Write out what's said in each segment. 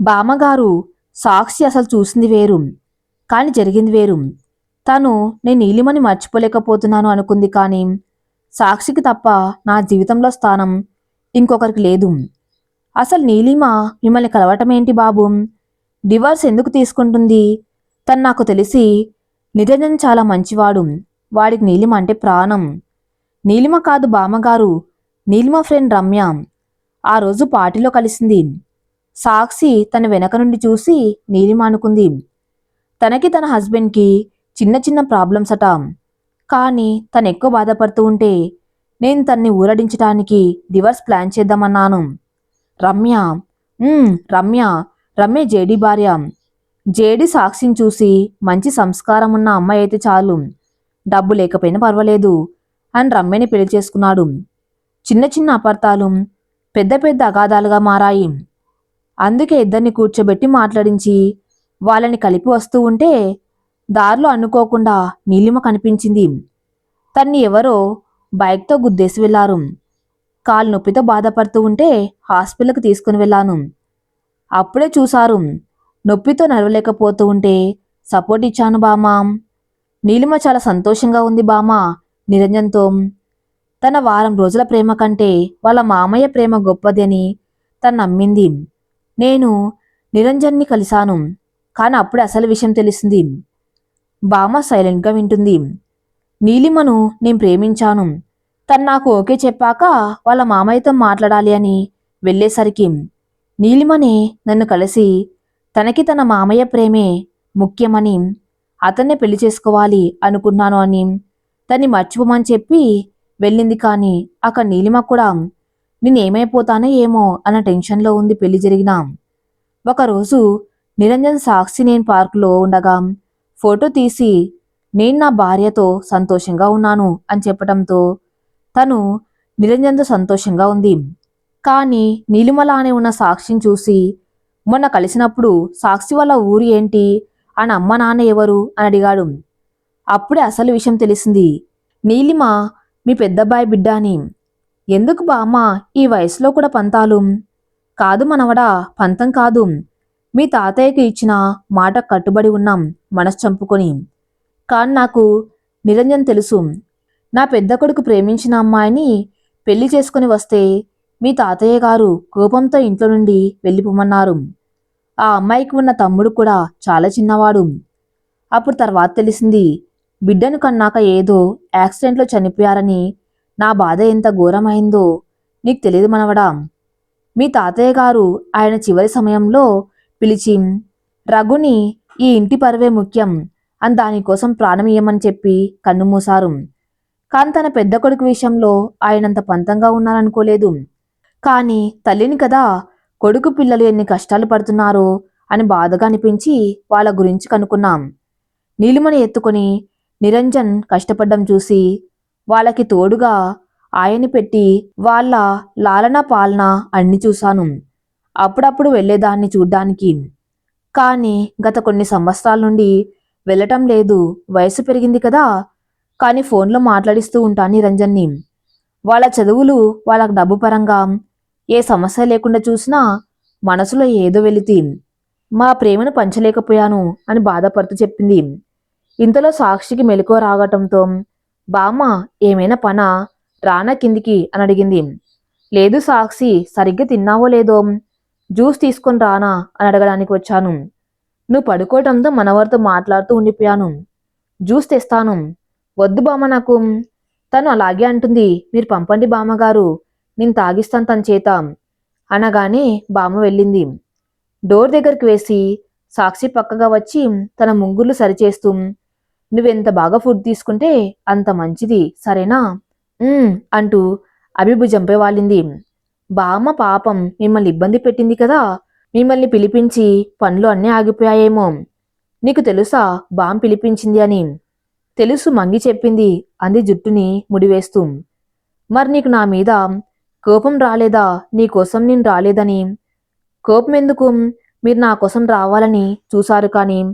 బామ్మగారు సాక్షి అసలు చూసింది వేరు. కాని జరిగింది వేరు. తను నేను నీలిమని మర్చిపోలేకపోతున్నాను అనుకుంది కానీ సాక్షికి తప్ప నా జీవితంలో స్థానం ఇంకొకరికి లేదు. అసలు నీలిమ మిమ్మల్ని కలవటం ఏంటి బాబు? డివోర్స్ ఎందుకు తీసుకుంటుంది? తను నాకు తెలిసి నిరంజన్ చాలా మంచివాడు. వాడికి నీలిమ అంటే ప్రాణం. నీలిమ కాదు బామ్మగారు నీలిమ ఫ్రెండ్ రమ్య. ఆ రోజు పార్టీలో కలిసింది. సాక్షి తన వెనక నుండి చూసి నీలిమ అనుకుంది. తనకి తన హస్బెండ్కి చిన్న చిన్న ప్రాబ్లమ్స్ అట. కానీ తను ఎక్కువ బాధపడుతూ ఉంటే నేను తన్ని ఊరడించడానికి డివర్స్ ప్లాన్ చేద్దామన్నాను. రమ్య రమ్య రమ్య జేడి భార్య. జేడి సాక్షిని చూసి మంచి సంస్కారం ఉన్న అమ్మాయి అయితే చాలు. డబ్బు లేకపోయినా పర్వాలేదు అని రమ్యని పెళ్ళి చేసుకున్నాడు. చిన్న చిన్న అపార్థాలు పెద్ద పెద్ద అగాధాలుగా మారాయి. అందుకే ఇద్దరిని కూర్చోబెట్టి మాట్లాడించి వాళ్ళని కలిపి వస్తూ ఉంటే దారిలో అనుకోకుండా నీలిమ కనిపించింది. తన్ని ఎవరో బైక్తో గుద్దేసి వెళ్ళారు. కాలు నొప్పితో బాధపడుతూ ఉంటే హాస్పిటల్కి తీసుకుని వెళ్ళాను అప్పుడే చూశారు నొప్పితో నడవలేకపోతూ ఉంటే సపోర్ట్ ఇచ్చాను బామా. నీలిమ చాలా సంతోషంగా ఉంది బామా నిరంజన్తో. తన వారం రోజుల ప్రేమ కంటే వాళ్ళ మామయ్య ప్రేమ గొప్పది అని తను నమ్మింది. నేను నిరంజన్ని కలిశాను. కానీ అప్పుడే అసలు విషయం తెలిసింది. బామ్మ సైలెంట్గా వింటుంది. నీలిమను నేను ప్రేమించాను. తను నాకు ఓకే చెప్పాక వాళ్ళ మామయ్యతో మాట్లాడాలి అని వెళ్ళేసరికి నీలిమని నన్ను కలిసి తనకి తన మామయ్య ప్రేమే ముఖ్యమని అతన్నే పెళ్ళి చేసుకోవాలి అనుకున్నాను అని తన్ని మర్చిపోమని చెప్పి వెళ్ళింది కానీ అక్కడ నీలిమ కూడా నేనేమైపోతానో ఏమో అన్న టెన్షన్లో ఉంది పెళ్ళి జరిగిన ఒకరోజు నిరంజన్ సాక్షి నేను పార్కులో ఉండగా ఫోటో తీసి నేను నా భార్యతో సంతోషంగా ఉన్నాను అని చెప్పడంతో తను నిరంజన్తో సంతోషంగా ఉంది. కానీ నీలిమలానే ఉన్న సాక్షిని చూసి మొన్న కలిసినప్పుడు సాక్షి వాళ్ళ ఊరు ఏంటి? అని అమ్మ నాన్న ఎవరు? అని అడిగాడు. అప్పుడే అసలు విషయం తెలిసింది. నీలిమ మీ పెద్దబ్బాయి బిడ్డ అని. ఎందుకు బామ్మ ఈ వయసులో కూడా పంతాలు? కాదు మనవడా పంతం కాదు. మీ తాతయ్యకి ఇచ్చిన మాట కట్టుబడి ఉన్నాం మనసు చంపుకొని. కానీ నాకు నిరంజన్ తెలుసు. నా పెద్ద కొడుకు ప్రేమించిన అమ్మాయిని పెళ్ళి చేసుకుని వస్తే మీ తాతయ్య గారు కోపంతో ఇంట్లో నుండి వెళ్ళిపోమన్నారు. ఆ అమ్మాయికి ఉన్న తమ్ముడు కూడా చాలా చిన్నవాడు. అప్పుడు తర్వాత తెలిసింది బిడ్డను కన్నాక ఏదో యాక్సిడెంట్లో చనిపోయారని నా బాధ ఎంత ఘోరమైందో నీకు తెలియదు మనవడా. మీ తాతయ్య గారు ఆయన చివరి సమయంలో పిలిచి రఘుని ఈ ఇంటి పరువే ముఖ్యం. అని దానికోసం ప్రాణం ఇయ్యమని చెప్పి కన్నుమూసారు కాని తన పెద్ద కొడుకు విషయంలో ఆయనంత పంతంగా ఉన్నారనుకోలేదు. కానీ తల్లిని కదా కొడుకు పిల్లలు ఎన్ని కష్టాలు పడుతున్నారో అని బాధగా అనిపించి వాళ్ళ గురించి కనుక్కున్నాం. నీలిమని ఎత్తుకొని నిరంజన్ కష్టపడ్డం చూసి వాళ్ళకి తోడుగా ఆయన్ని పెట్టి వాళ్ళ లాలన పాలన అన్ని చూశాను. అప్పుడప్పుడు వెళ్ళేదాన్ని చూడ్డానికి. కానీ గత కొన్ని సంవత్సరాల నుండి వెళ్ళటం లేదు. వయసు పెరిగింది కదా. కానీ ఫోన్లో మాట్లాడిస్తూ ఉంటాను నిరంజన్ని వాళ్ళ చదువులు వాళ్ళకు డబ్బు పరంగా ఏ సమస్య లేకుండా చూసినా మనసులో ఏదో వెళితే మా ప్రేమను పంచలేకపోయాను అని బాధపడుతూ చెప్పింది. ఇంతలో సాక్షికి మెలకువ రాగటంతో బామ్మ ఏమైనా పనా? రానా కిందికి అని అడిగింది. లేదు సాక్షి సరిగ్గా తిన్నావో లేదో? జ్యూస్ తీసుకొని రానా? అని అడగడానికి వచ్చాను. నువ్వు పడుకోవటంతో మనవరితో మాట్లాడుతూ ఉండిపోయాను. జ్యూస్ తెస్తాను. వద్దు బామ్మ నాకు. తను అలాగే అంటుంది. మీరు పంపండి బామ్మగారు. నేను తాగిస్తాను తన చేత. అనగానే బామ్మ వెళ్ళింది. డోర్ దగ్గరికి వేసి సాక్షి పక్కగా వచ్చి తన ముంగుర్లు సరిచేస్తూ నువ్వెంత బాగా ఫుడ్ తీసుకుంటే అంత మంచిది సరేనా? అంటూ అభిభుజంపై వాలింది. బామ్మ పాపం మిమ్మల్ని ఇబ్బంది పెట్టింది కదా? మిమ్మల్ని పిలిపించి పనులు అన్నీ ఆగిపోయాయేమో. నీకు తెలుసా బామ్ పిలిపించింది అని. తెలుసు మంగి చెప్పింది అంది జుట్టుని ముడివేస్తూ. మరి నీకు నా మీద కోపం రాలేదా? నీకోసం నేను రాలేదని. కోపం ఎందుకు? మీరు నా కోసం రావాలని చూశారు కానీ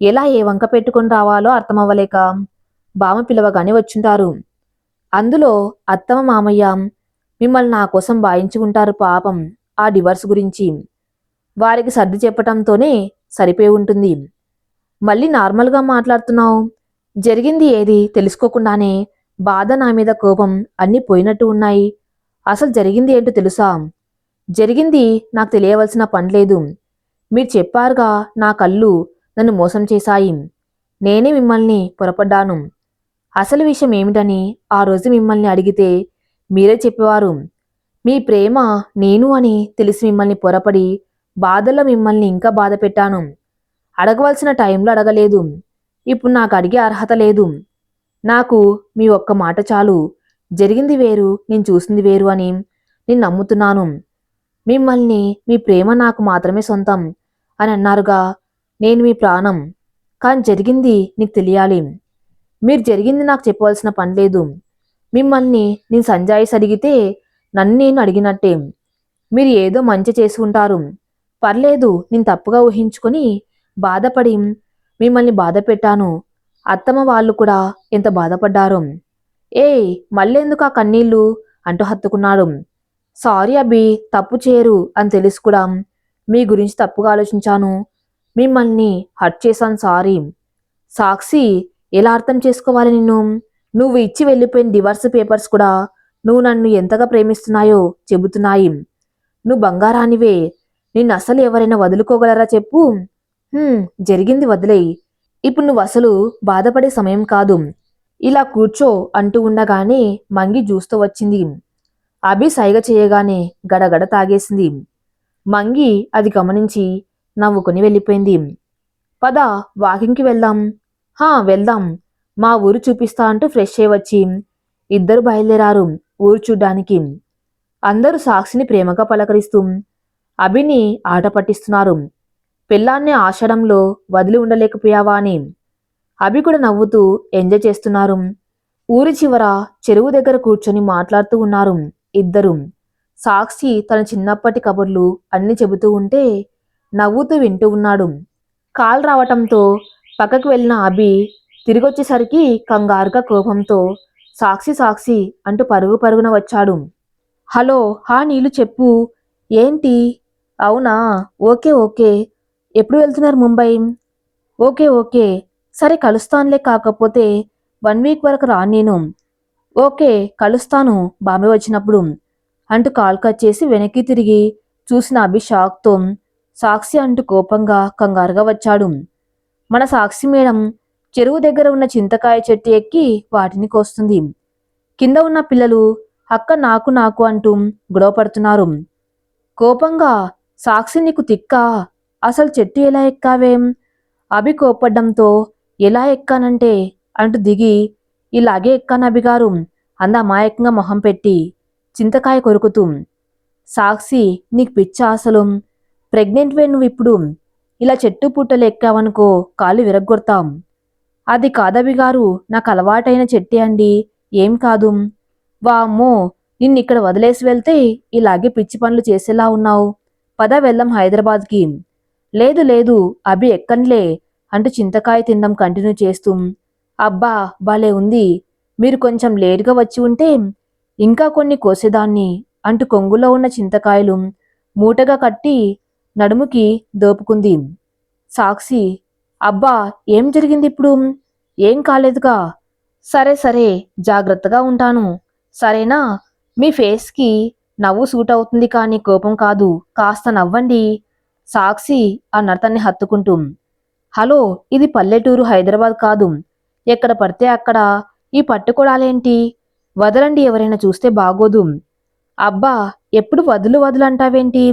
ఎలా ఏ వంక పెట్టుకొని రావాలో అర్థమవ్వలేక బామ పిలవగానే వచ్చుంటారు. అందులో అత్తమ్మ మామయ్య మిమ్మల్ని నా కోసం వాయించుకుంటారు పాపం ఆ డివర్స్ గురించి. వారికి సర్ది చెప్పటంతోనే సరిపోయి ఉంటుంది. మళ్ళీ నార్మల్గా మాట్లాడుతున్నావు. జరిగింది ఏది తెలుసుకోకుండానే బాధ నా మీద కోపం అన్నీ పోయినట్టు ఉన్నాయి. అసలు జరిగింది ఏంటో తెలుసా? జరిగింది నాకు తెలియవలసిన పనిలేదు మీరు చెప్పారుగా నా కళ్ళు నన్ను మోసం చేశాయి. నేనే మిమ్మల్ని పొరపడ్డాను. అసలు విషయం ఏమిటని ఆ రోజు మిమ్మల్ని అడిగితే మీరే చెప్పేవారు. మీ ప్రేమ నేను అని తెలిసి మిమ్మల్ని పొరపడి బాధల్లో మిమ్మల్ని ఇంకా బాధ పెట్టాను. అడగవలసిన టైంలో అడగలేదు. ఇప్పుడు నాకు అడిగే అర్హత లేదు. నాకు మీ ఒక్క మాట చాలు. జరిగింది వేరు నేను చూసింది వేరు అని నేను నమ్ముతున్నాను. మిమ్మల్ని మీ ప్రేమ నాకు మాత్రమే సొంతం అని అన్నారుగా నేను మీ ప్రాణం. కానీ జరిగింది నీకు తెలియాలి. మీరు జరిగింది నాకు చెప్పవలసిన పని లేదు. మిమ్మల్ని నేను సంజాయిస్ అడిగితే నన్ను నేను అడిగినట్టే. మీరు ఏదో మంచి చేసి ఉంటారు పర్లేదు నేను తప్పుగా ఊహించుకొని బాధపడి మిమ్మల్ని బాధ పెట్టాను. అత్తమ్మ వాళ్ళు కూడా ఎంత బాధపడ్డారు. ఏయ్ మళ్ళెందుకు ఆ కన్నీళ్ళు? అంటూ హత్తుకున్నాడు. సారీ అబ్బి తప్పు చేయరు అని తెలుసు కూడా. మీ గురించి తప్పుగా ఆలోచించాను. మిమ్మల్ని హర్ట్ చేశాను సారీ. సాక్షి ఎలా అర్థం చేసుకోవాలి నిన్ను? నువ్వు ఇచ్చి వెళ్ళిపోయిన డివర్స్ పేపర్స్ కూడా నువ్వు నన్ను ఎంతగా ప్రేమిస్తున్నాయో చెబుతున్నాయి. నువ్వు బంగారానివే. నిన్ను అసలు ఎవరైనా వదులుకోగలరా చెప్పు? జరిగింది వదిలేయి. ఇప్పుడు నువ్వు అసలు బాధపడే సమయం కాదు. ఇలా కూర్చో అంటూ ఉండగానే మంగి చూస్తూ వచ్చింది. అభి సైగ చేయగానే గడగడ తాగేసింది. మంగి అది గమనించి నవ్వుకొని వెళ్ళిపోయింది. పద వాకింగ్కి వెళ్దాం. హా వెళ్దాం. మా ఊరు చూపిస్తా అంటూ ఫ్రెష్ అయ్యి వచ్చి ఇద్దరు బయలుదేరారు ఊరు చూడ్డానికి. అందరూ సాక్షిని ప్రేమగా పలకరిస్తూ అభిని ఆట పట్టిస్తున్నారు. పిల్లాన్ని ఆషాఢంలో వదిలి ఉండలేకపోయావా అని అభి కూడా నవ్వుతూ ఎంజాయ్ చేస్తున్నారు. ఊరి చివర చెరువు దగ్గర కూర్చొని మాట్లాడుతూ ఉన్నారు ఇద్దరు. సాక్షి తన చిన్నప్పటి కబుర్లు అన్ని చెబుతూ ఉంటే నవ్వుతూ వింటూ ఉన్నాడు. కాల్ రావటంతో పక్కకు వెళ్ళిన అభి తిరిగొచ్చేసరికి కంగారుగా కోపంతో సాక్షి సాక్షి అంటూ పరుగు పరుగున వచ్చాడు. హలో హా నీళ్ళు చెప్పు. ఏంటి? అవునా? Okay okay. ఎప్పుడు వెళ్తున్నారు ముంబై? Okay okay. సరే కలుస్తానులే కాకపోతే వన్ వీక్ వరకు రా నేను. ఓకే కలుస్తాను బాంబే వచ్చినప్పుడు అంటూ కాల్ కట్ చేసి వెనక్కి తిరిగి చూసిన అభిషాక్తో సాక్షి అంటూ కోపంగా కంగారుగా వచ్చాడు. మన సాక్షి మేడం చెరువు దగ్గర ఉన్న చింతకాయ చెట్టు ఎక్కి వాటిని కోస్తుంది. కింద ఉన్న పిల్లలు అక్క నాకు నాకు అంటూ గొడవ పడుతున్నారు. కోపంగా సాక్షి నీకు తిక్కా అసలు చెట్టు ఎలా ఎక్కావేం? అభి కోపడ్డంతో ఎలా ఎక్కానంటే అంటూ దిగి ఇలాగే ఎక్కాను అభిగారు అంద అమాయకంగా మొహం పెట్టి చింతకాయ కొరుకుతూ. సాక్షి నీకు పిచ్చ అసలు ప్రెగ్నెంట్ వే నువ్వు ఇప్పుడు ఇలా చెట్టు పుట్టలు ఎక్కావనుకో కాలు విరగ్గొడతాం. అది కాదవి గారు నాకు అలవాటైన చెట్టే అండి. ఏం కాదు. వామ్మో నిన్ను ఇక్కడ వదిలేసి వెళ్తే ఇలాగే పిచ్చి పనులు చేసేలా ఉన్నావు. పద వెళ్ళం హైదరాబాద్కి. లేదు లేదు అభి ఎక్కన్లే అంటూ చింతకాయ తిండం కంటిన్యూ చేస్తూ. అబ్బా భలే ఉంది. మీరు కొంచెం లేటుగా వచ్చి ఉంటే ఇంకా కొన్ని కోసేదాన్ని అంటూ కొంగులో ఉన్న చింతకాయలు మూటగా కట్టి నడుముకి దోపుకుంది. సాక్షి అబ్బా ఏం జరిగింది ఇప్పుడు ఏం కాలేదుగా? సరే సరే జాగ్రత్తగా ఉంటాను. సరేనా? మీ ఫేస్కి నవ్వు సూట్ అవుతుంది కానీ కోపం కాదు. కాస్త నవ్వండి. సాక్షి ఆ నర్తన్ని హత్తుకుంటూ హలో ఇది పల్లెటూరు హైదరాబాద్ కాదు. ఎక్కడ పడితే అక్కడ. ఈ పట్టుకోడాలేంటి? వదలండి ఎవరైనా చూస్తే బాగోదు. అబ్బా ఎప్పుడు వదులు వదులు అంటావేంటి?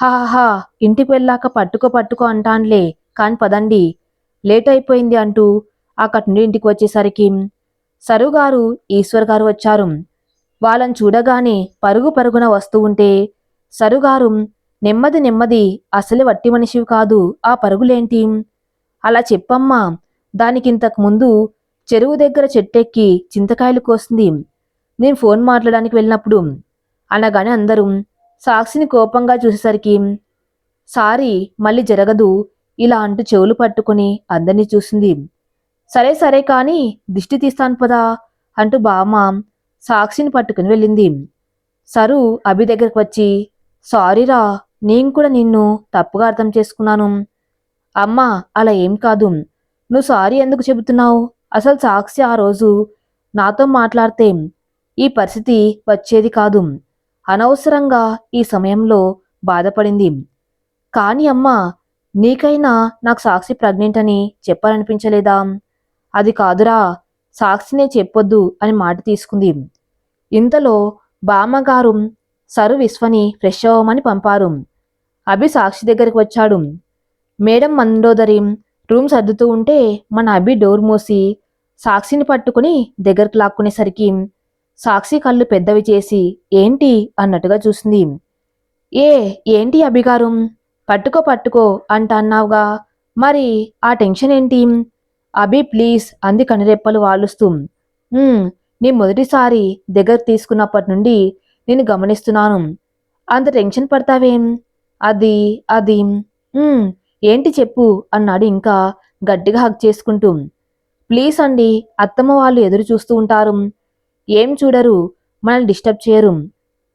హాహా ఇంటికి వెళ్ళాక పట్టుకో పట్టుకో అంటాన్లే. కాని పదండి. లేట్ అయిపోయింది అంటూ అక్కడి నుండి ఇంటికి వచ్చేసరికి సరుగారు ఈశ్వర్ గారు వచ్చారు. వాళ్ళని చూడగానే పరుగు పరుగున వస్తూ ఉంటే సరుగారు నెమ్మది నెమ్మది అసలు వట్టి మనిషివి కాదు ఆ పరుగులేంటి? అలా చెప్పమ్మా దానికింతకు ముందు చెరువు దగ్గర చెట్టెక్కి చింతకాయలు కోసింది. నేను ఫోన్ మాట్లాడడానికి వెళ్ళినప్పుడు అనగానే అందరూ సాక్షిని కోపంగా చూసేసరికి సారీ మళ్ళీ జరగదు ఇలా అంటూ చెవులు పట్టుకుని అందరినీ చూసింది. సరే సరే కానీ దిష్టి తీస్తాను పదా అంటూ బామ్మ సాక్షిని పట్టుకుని వెళ్ళింది. సరు అభి దగ్గరకు వచ్చి సారీరా నేను కూడా నిన్ను తప్పుగా అర్థం చేసుకున్నాను. అమ్మా అలా ఏం కాదు. నువ్వు సారీ ఎందుకు చెబుతున్నావు? అసలు సాక్షి ఆ రోజు నాతో మాట్లాడితే ఈ పరిస్థితి వచ్చేది కాదు. అనవసరంగా ఈ సమయంలో బాధపడింది. కానీ అమ్మ నీకైనా నాకు సాక్షి ప్రెగ్నెంట్ అని చెప్పాలనిపించలేదా? అది కాదురా సాక్షినే చెప్పొద్దు అని మాట తీసుకుంది. ఇంతలో బామ్మగారు సరు విశ్వని ఫ్రెష్ అవ్వమని పంపారు. అభి సాక్షి దగ్గరికి వచ్చాడు. మేడం మండోదరి రూమ్ సర్దుతూ ఉంటే మన అభి డోర్ మూసి సాక్షిని పట్టుకుని దగ్గరకు లాక్కునేసరికి సాక్షి కళ్ళు పెద్దవి చేసి ఏంటి? అన్నట్టుగా చూసింది ఏ ఏంటి అభిగారు? పట్టుకో పట్టుకో అంట అన్నావుగా. మరి ఆ టెన్షన్ ఏంటి? అభి ప్లీజ్ అంది కనురెప్పలు వాలుస్తూ. నీ మొదటిసారి దగ్గర తీసుకున్నప్పటి నుండి నేను గమనిస్తున్నాను. అంత టెన్షన్ పడతావేం? అది అది. ఏంటి చెప్పు అన్నాడు ఇంకా గట్టిగా హక్ చేసుకుంటూ. ప్లీజ్ అండి అత్తమ్మ వాళ్ళు ఎదురు చూస్తూ ఉంటారు. ఏం చూడరు మనల్ని డిస్టర్బ్ చేయరు.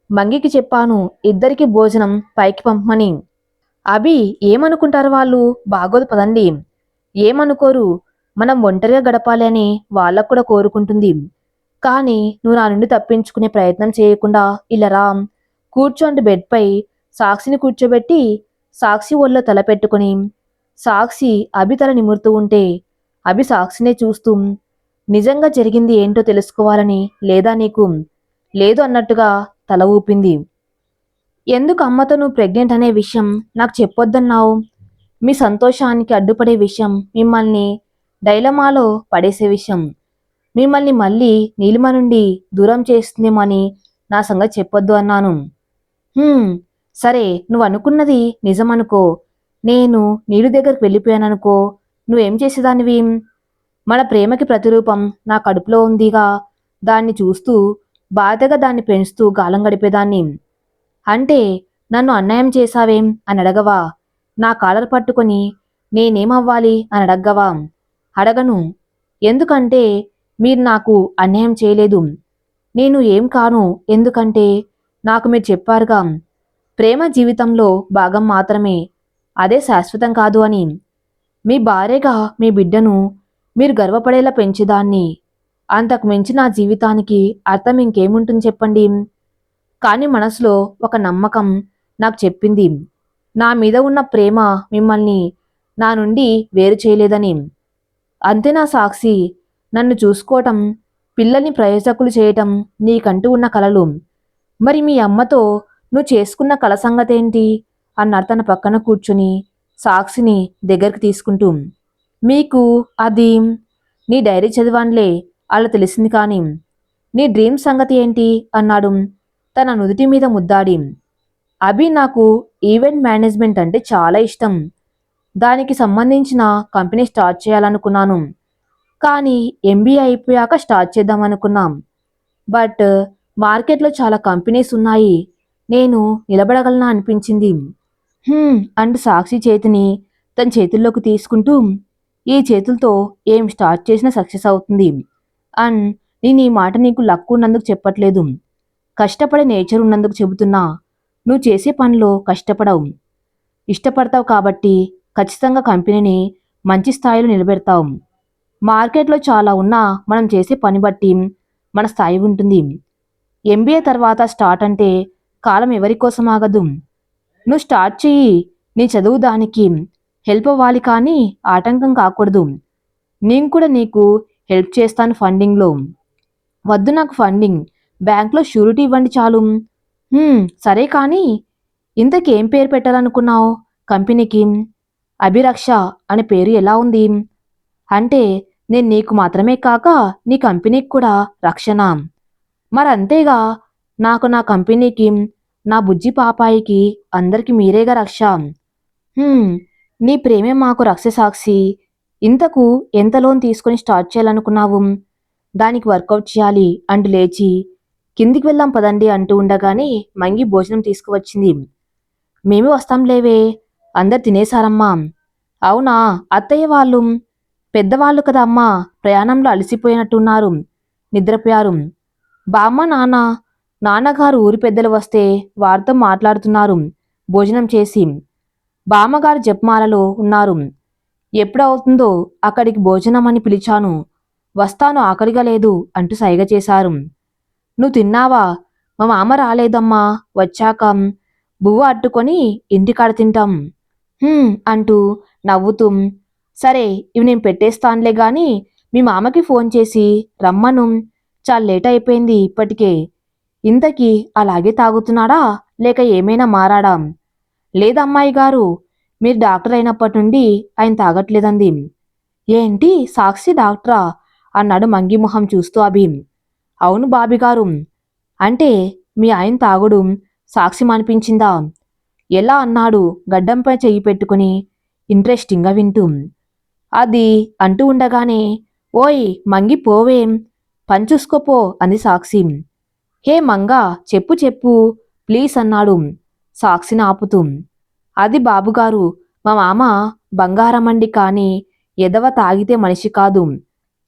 మంగికి చెప్పాను ఇద్దరికి భోజనం పైకి పంపమని. అభి ఏమనుకుంటారు వాళ్ళు? బాగోదు పదండి. ఏమనుకోరు? మనం ఒంటరిగా గడపాలి అని వాళ్ళకు కూడా కోరుకుంటుంది. కానీ నువ్వు నా నుండి తప్పించుకునే ప్రయత్నం చేయకుండా ఇలా రా. కూర్చోండి బెడ్పై సాక్షిని కూర్చోబెట్టి సాక్షి ఒళ్ళో తల పెట్టుకుని సాక్షి అభి తల నిమురుతూ ఉంటే అభి సాక్షినే చూస్తూ నిజంగా జరిగింది ఏంటో తెలుసుకోవాలని లేదా నీకు లేదు అన్నట్టుగా తల ఊపింది. ఎందుకు అమ్మతో నువ్వు ప్రెగ్నెంట్ అనే విషయం నాకు చెప్పొద్దన్నావు? మీ సంతోషానికి అడ్డుపడే విషయం మిమ్మల్ని డైలమాలో పడేసే విషయం. మిమ్మల్ని మళ్ళీ నీలిమ నుండి దూరం చేస్తుందేమని నా సంగతి చెప్పొద్దు అన్నాను. సరే నువ్వు అనుకున్నది నిజమనుకో. నేను నీళ్ళు దగ్గరికి వెళ్ళిపోయాననుకో. నువ్వేం చేసేదానివి? మన ప్రేమకి ప్రతిరూపం నా కడుపులో ఉందిగా. దాన్ని చూస్తూ బాధగా దాన్ని పెంచుతూ గాలం గడిపేదాన్ని. అంటే నన్ను అన్యాయం చేశావేం అని అడగవా నా కాలర్ పట్టుకొని నేనేమవ్వాలి అని అడగవా అడగను. ఎందుకంటే మీరు నాకు అన్యాయం చేయలేదు. నేను ఏం కాను ఎందుకంటే నాకు మీరు చెప్పారుగా. ప్రేమ జీవితంలో భాగం మాత్రమే. అదే శాశ్వతం కాదు అని. మీ భార్యగా మీ బిడ్డను మీరు గర్వపడేలా పెంచేదాన్ని. అంతకు మించి నా జీవితానికి అర్థం ఇంకేముంటుంది చెప్పండి. కానీ మనసులో ఒక నమ్మకం నాకు చెప్పింది. నా మీద ఉన్న ప్రేమ మిమ్మల్ని నా నుండి వేరు చేయలేదని. అంతే నా సాక్షి. నన్ను చూసుకోవటం పిల్లల్ని ప్రయోజకులు చేయటం నీకంటూ ఉన్న కలలు. మరి మీ అమ్మతో నువ్వు చేసుకున్న కల సంగతేంటి? అన్నారు తన పక్కన కూర్చుని సాక్షిని దగ్గరికి తీసుకుంటూ మీకు అది నీ డైరీ చదివాన్లే అలా తెలిసింది కానీ. నీ డ్రీమ్ సంగతి ఏంటి? అన్నాడు తన నుదుటి మీద ముద్దాడి. అభి నాకు ఈవెంట్ మేనేజ్మెంట్ అంటే చాలా ఇష్టం. దానికి సంబంధించిన కంపెనీ స్టార్ట్ చేయాలనుకున్నాను. కానీ ఎంబీఏ అయిపోయాక స్టార్ట్ చేద్దామనుకున్నాం బట్ మార్కెట్లో చాలా కంపెనీస్ ఉన్నాయి. నేను నిలబడగలనా అనిపించింది. అండ్ సాక్షి చేతిని తన చేతుల్లోకి తీసుకుంటూ ఈ చేతులతో ఏం స్టార్ట్ చేసినా సక్సెస్ అవుతుంది. అండ్ నేను ఈ మాట నీకు లక్ ఉన్నందుకు చెప్పట్లేదు. కష్టపడే నేచర్ ఉన్నందుకు చెబుతున్నా. నువ్వు చేసే పనిలో కష్టపడవు. ఇష్టపడతావు కాబట్టి ఖచ్చితంగా కంపెనీని మంచి స్థాయిలో నిలబెడతావు. మార్కెట్లో చాలా ఉన్నా మనం చేసే పని బట్టి మన స్థాయి ఉంటుంది. ఎంబీఏ తర్వాత స్టార్ట్ అంటే కాలం ఎవరి కోసం ఆగదు. నువ్వు స్టార్ట్ చెయ్యి. నీ చదువు దానికి హెల్ప్ అవ్వాలి కానీ ఆటంకం కాకూడదు. నేను కూడా నీకు హెల్ప్ చేస్తాను ఫండింగ్లో. వద్దు నాకు ఫండింగ్. బ్యాంక్లో షూరిటీ ఇవ్వండి చాలు. సరే కానీ ఇంతకేం పేరు పెట్టాలనుకున్నావు? కంపెనీకి? అభిరక్ష అనే పేరు ఎలా ఉంది? అంటే నేను నీకు మాత్రమే కాక నీ కంపెనీకి కూడా రక్షణ. మరంతేగా నాకు నా కంపెనీకి నా బుజ్జి పాపాయికి అందరికి మీరేగా రక్ష. నీ ప్రేమే మాకు రక్షసాక్షి. ఇంతకు ఎంత లోన్ తీసుకొని స్టార్ట్ చేయాలనుకున్నావు? దానికి వర్కౌట్ చేయాలి అంటూ లేచి కిందికి వెళ్దాం పదండి అంటూ ఉండగానే మంగి భోజనం తీసుకువచ్చింది. మేము వస్తాం లేవే. అందరు తినేశారమ్మా. అవునా? అత్తయ్య వాళ్ళు? పెద్దవాళ్ళు కదా అమ్మా. ప్రయాణంలో అలసిపోయినట్టున్నారు. నిద్రపోయారు. బామ్మ నాన్న. నాన్నగారు ఊరి పెద్దలు వస్తే వారితో మాట్లాడుతున్నారు. భోజనం చేసి బామ్మగారు జపమాలలో ఉన్నారు. ఎప్పుడవుతుందో అక్కడికి భోజనం అని పిలిచాను. వస్తాను ఆకలిగా లేదు అంటూ సైగ చేశారు. నువ్వు తిన్నావా? మా మామ రాలేదమ్మా. వచ్చాక బువ్వ అట్టుకొని ఇంటికాడ తింటాం. అంటూ నవ్వుతూ సరే ఇవి నేను పెట్టేస్తానులే గాని మీ మామకి ఫోన్ చేసి రమ్మను. చాలా లేట్ అయిపోయింది ఇప్పటికే. ఇంతకీ అలాగే తాగుతున్నాడా? లేక ఏమైనా మారాడా? లేదమ్మాయి గారు మీరు డాక్టర్ అయినప్పటి నుండి ఆయన తాగట్లేదంది. ఏంటి? సాక్షి డాక్టరా? అన్నాడు మంగిమొహం చూస్తూ అభి అవును బాబిగారు అంటే మీ ఆయన తాగుడు సాక్షి అనిపించిందా ఎలా అన్నాడు గడ్డంపై చెయ్యి పెట్టుకుని ఇంట్రెస్టింగ్గా వింటూ. అది అంటూ ఉండగానే ఓయ్ మంగి పోవేం? పంచుసుకోపో అంది సాక్షి. హే మంగా చెప్పు చెప్పు ప్లీజ్ అన్నాడు. సాక్షిని ఆపుతూ అది బాబుగారు మా మామ బంగారమండి కానీ ఎదవ తాగితే మనిషి కాదు.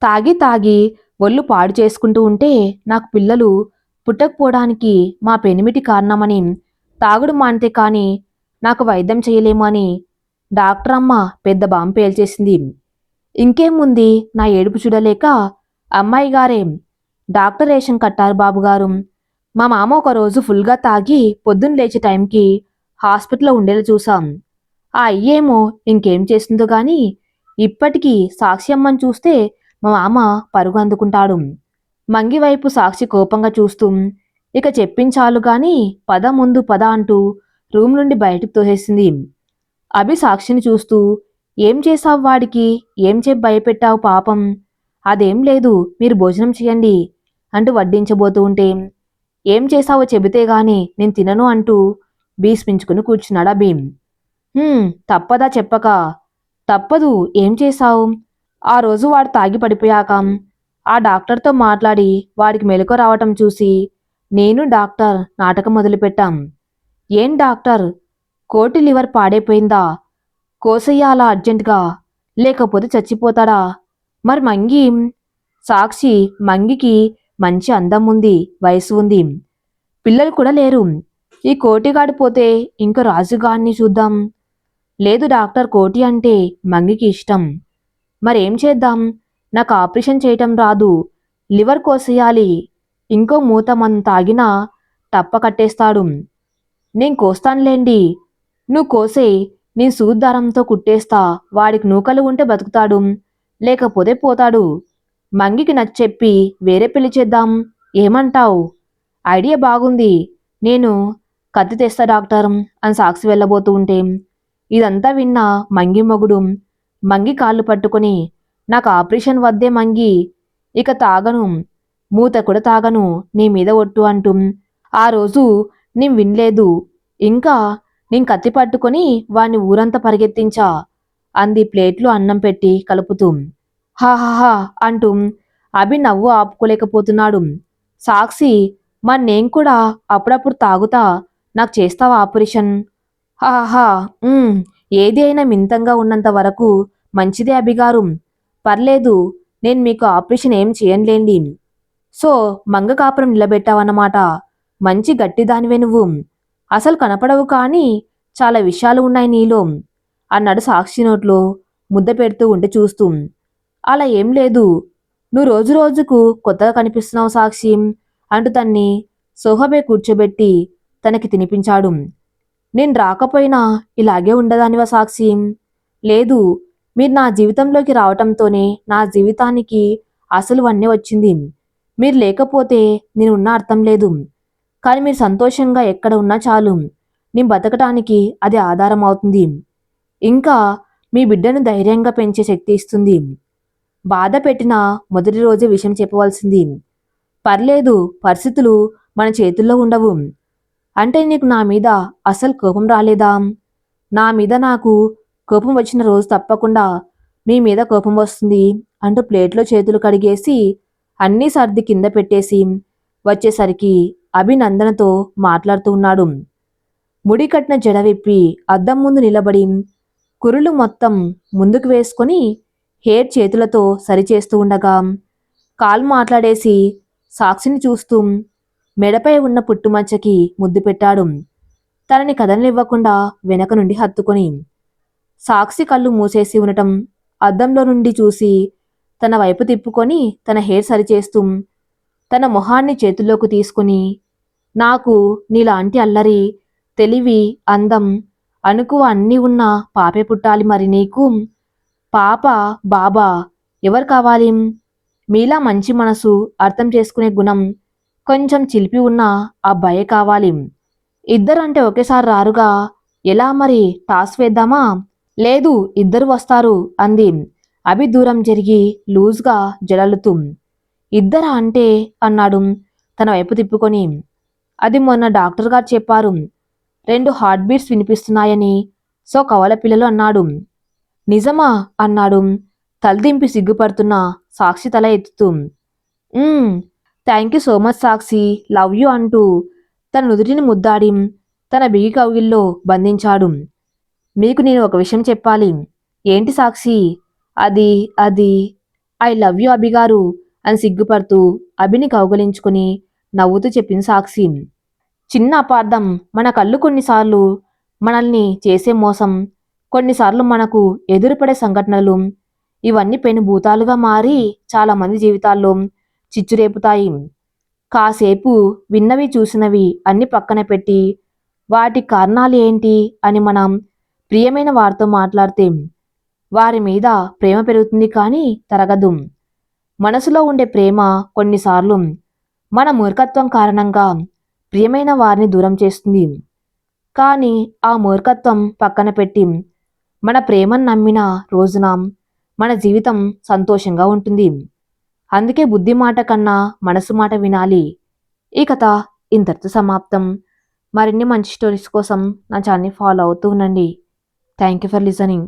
తాగి తాగి ఒళ్ళు పాడు చేసుకుంటూ ఉంటే నాకు పిల్లలు పుట్టకపోవడానికి మా పెనిమిటి కారణమని తాగుడు మానితే కానీ నాకు వైద్యం చేయలేము అని డాక్టర్ అమ్మ పెద్ద బాంబు పేల్చేసింది. ఇంకేముంది? నా ఏడుపు చూడలేక అమ్మాయి గారే డాక్టర్ రేషన్ కట్టారు బాబుగారు. మా మామ ఒక రోజు ఫుల్గా తాగి పొద్దున్న లేచే టైంకి హాస్పిటల్లో ఉండేలా చూసాం ఆ అయ్యేమో ఇంకేం చేస్తుందో కానీ ఇప్పటికీ సాక్షి అమ్మని చూస్తే మా మామ పరుగు అందుకుంటాడు. మంగి వైపు సాక్షి కోపంగా చూస్తూ ఇక చెప్పించాలు గాని పద ముందు పద అంటూ రూమ్ నుండి బయటకు తోసేసింది. అభి సాక్షిని చూస్తూ ఏం చేశావు వాడికి? ఏం చెప్పి భయపెట్టావు పాపం? అదేం లేదు మీరు భోజనం చేయండి అంటూ వడ్డించబోతూ ఉంటే ఏం చేశావో చెబితే గాని నేను తినను అంటూ భీష్మించుకుని కూర్చున్నాడు భీమ్. తప్పదా చెప్పక. తప్పదు ఏం చేశావు? ఆ రోజు వాడు తాగి పడిపోయాక ఆ డాక్టర్తో మాట్లాడి వాడికి మెలకు రావటం చూసి నేను డాక్టర్ నాటకం మొదలుపెట్టాం. ఏం డాక్టర్? కోటి లివర్ పాడైపోయిందా? కోసెయ్యాలా అర్జెంటుగా? లేకపోతే చచ్చిపోతాడా? మరి మంగి సాక్షి మంగికి మంచి అందం ఉంది వయసు ఉంది. పిల్లలు కూడా లేరు. ఈ కోటిగాడు పోతే ఇంకా రాజుగాడిని చూద్దాం. లేదు డాక్టర్ కోటి అంటే మంగికి ఇష్టం. మరేం చేద్దాం? నాకు ఆపరేషన్ చేయటం రాదు. లివర్ కోసేయాలి. ఇంకో మూత మనం తాగినా టప్ప కట్టేస్తాడు. నేను కోస్తానులేండి. నువ్వు కోసే నేను సూద్దారంతో కుట్టేస్తా. వాడికి నూకలు ఉంటే బతుకుతాడు. లేకపోతే పోతాడు. మంగికి నచ్చెప్పి వేరే పెళ్ళి చేద్దాం. ఏమంటావు? ఐడియా బాగుంది. నేను కత్తి తెస్తా డాక్టర్ అని సాక్షి వెళ్ళబోతూ ఉంటే. ఇదంతా విన్న మంగి మొగుడు మంగి కాళ్ళు పట్టుకొని నాకు ఆపరేషన్ వద్దే మంగి. ఇక తాగను. మూత కూడా తాగను. నీ మీద ఒట్టు అంటూ. ఆ రోజు నేను వినలేదు. ఇంకా నేను కత్తి పట్టుకొని వాణ్ణి ఊరంతా పరిగెత్తించా. అంది ప్లేట్లో అన్నం పెట్టి కలుపుతూ. హాహాహా అంటూ అభి నవ్వు ఆపుకోలేకపోతున్నాడు. సాక్షి మరి నేను కూడా అప్పుడప్పుడు తాగుతా నాకు చేస్తావా ఆపరేషన్? హాహా ఏది అయినా మింతంగా ఉన్నంత వరకు మంచిదే అభిగారు. పర్లేదు నేను మీకు ఆపరేషన్ ఏం చేయనులేండి. సో మంగ కాపురం నిలబెట్టావన్నమాట. మంచి గట్టిదానివే నువ్వు. అసలు కనపడవు కానీ చాలా విషయాలు ఉన్నాయి నీలో అన్నాడు సాక్షి నోట్లో ముద్ద పెడుతూ ఉంటే చూస్తూ. అలా ఏం లేదు. నువ్వు రోజు రోజుకు కొత్తగా కనిపిస్తున్నావు సాక్షి అంటూ తన్ని సోహబే కూర్చోబెట్టి తనకి తినిపించాడు. నేను రాకపోయినా ఇలాగే ఉండదానివా సాక్షి? లేదు మీరు నా జీవితంలోకి రావటంతోనే నా జీవితానికి అసలు వన్నే వచ్చింది. మీరు లేకపోతే నేను ఉన్న అర్థం లేదు. కానీ మీరు సంతోషంగా ఎక్కడ ఉన్నా చాలు. నేను బతకటానికి అది ఆధారం అవుతుంది ఇంకా మీ బిడ్డను ధైర్యంగా పెంచే శక్తి ఇస్తుంది. బాధ పెట్టిన మొదటి రోజే విషయం చెప్పవలసింది. పర్లేదు పరిస్థితులు మన చేతుల్లో ఉండవు. అంటే నీకు నా మీద అసలు కోపం రాలేదా? నా మీద నాకు కోపం వచ్చిన రోజు తప్పకుండా మీ మీద కోపం వస్తుంది అంటూ ప్లేట్లో చేతులు కడిగేసి అన్నీ సర్ది కింద పెట్టేసి వచ్చేసరికి అభినందనతో మాట్లాడుతూ ఉన్నాడు. ముడి కట్టిన జడ విప్పి అద్దం ముందు నిలబడి కురులు మొత్తం ముందుకు వేసుకొని హెయిర్ చేతులతో సరిచేస్తూ ఉండగా కాల్ మాట్లాడేసి సాక్షిని చూస్తూ మెడపై ఉన్న పుట్టుమచ్చకి ముద్దు పెట్టాడు. తనని కదలనివ్వకుండా వెనక నుండి హత్తుకొని సాక్షి కళ్ళు మూసేసి ఉండటం అద్దంలో నుండి చూసి తన వైపు తిప్పుకొని తన హెయిర్ సరిచేస్తూ తన మొహాన్ని చేతుల్లోకి తీసుకుని నాకు నీలాంటి అల్లరి తెలివి అందం అనుకు అన్నీ ఉన్న పాపే పుట్టాలి మరి నీకు? పాప బాబా ఎవరు కావాలి? మీలా మంచి మనసు అర్థం చేసుకునే గుణం కొంచెం చిలిపి ఉన్న అబ్బాయే కావాలి. ఇద్దరంటే ఒకేసారి రారుగా ఎలా మరి టాస్ వేద్దామా? లేదు ఇద్దరు వస్తారు అంది. అభి దూరం జరిగి లూజ్గా జలలుతూ. ఇద్దరా అంటే? అన్నాడు తన వైపు తిప్పుకొని. అది మొన్న డాక్టర్ గారు చెప్పారు. రెండు హార్ట్ బీట్స్ వినిపిస్తున్నాయని. సో కవల పిల్లలు అన్నాడు. నిజమా అన్నాడు. తలదింపి సిగ్గుపడుతున్న సాక్షి తల ఎత్తుతూ. Thank you so much Sakshi love you అంటూ తన నుదుటిని ముద్దాడి తన బిగి కౌగిల్లో బంధించాడు. మీకు నేను ఒక విషయం చెప్పాలి. ఏంటి సాక్షి? అది అది. ఐ లవ్ యూ అభి గారు అని సిగ్గుపడుతూ అభిని కౌగలించుకుని నవ్వుతూ చెప్పింది సాక్షి. చిన్న అపార్థం మన కళ్ళు కొన్నిసార్లు మనల్ని చేసే మోసం కొన్నిసార్లు మనకు ఎదురుపడే సంఘటనలు ఇవన్నీ పెనుభూతాలుగా మారి చాలామంది జీవితాల్లో చిచ్చురేపుతాయి. కాసేపు విన్నవి చూసినవి అన్ని పక్కన పెట్టి వాటి కారణాలు ఏంటి అని మనం ప్రియమైన వారితో మాట్లాడితే వారి మీద ప్రేమ పెరుగుతుంది కానీ తరగదు. మనసులో ఉండే ప్రేమ కొన్నిసార్లు మన మూర్ఖత్వం కారణంగా ప్రియమైన వారిని దూరం చేస్తుంది. కానీ ఆ మూర్ఖత్వం పక్కన పెట్టి మన ప్రేమను నమ్మిన రోజున మన జీవితం సంతోషంగా ఉంటుంది. అందుకే బుద్ధి మాట కన్నా మనసు మాట వినాలి. ఈ కథ ఇంతటితో సమాప్తం. మరిన్ని మంచి స్టోరీస్ కోసం నా ఛానల్ని ఫాలో అవుతూ ఉండండి. Thank you for listening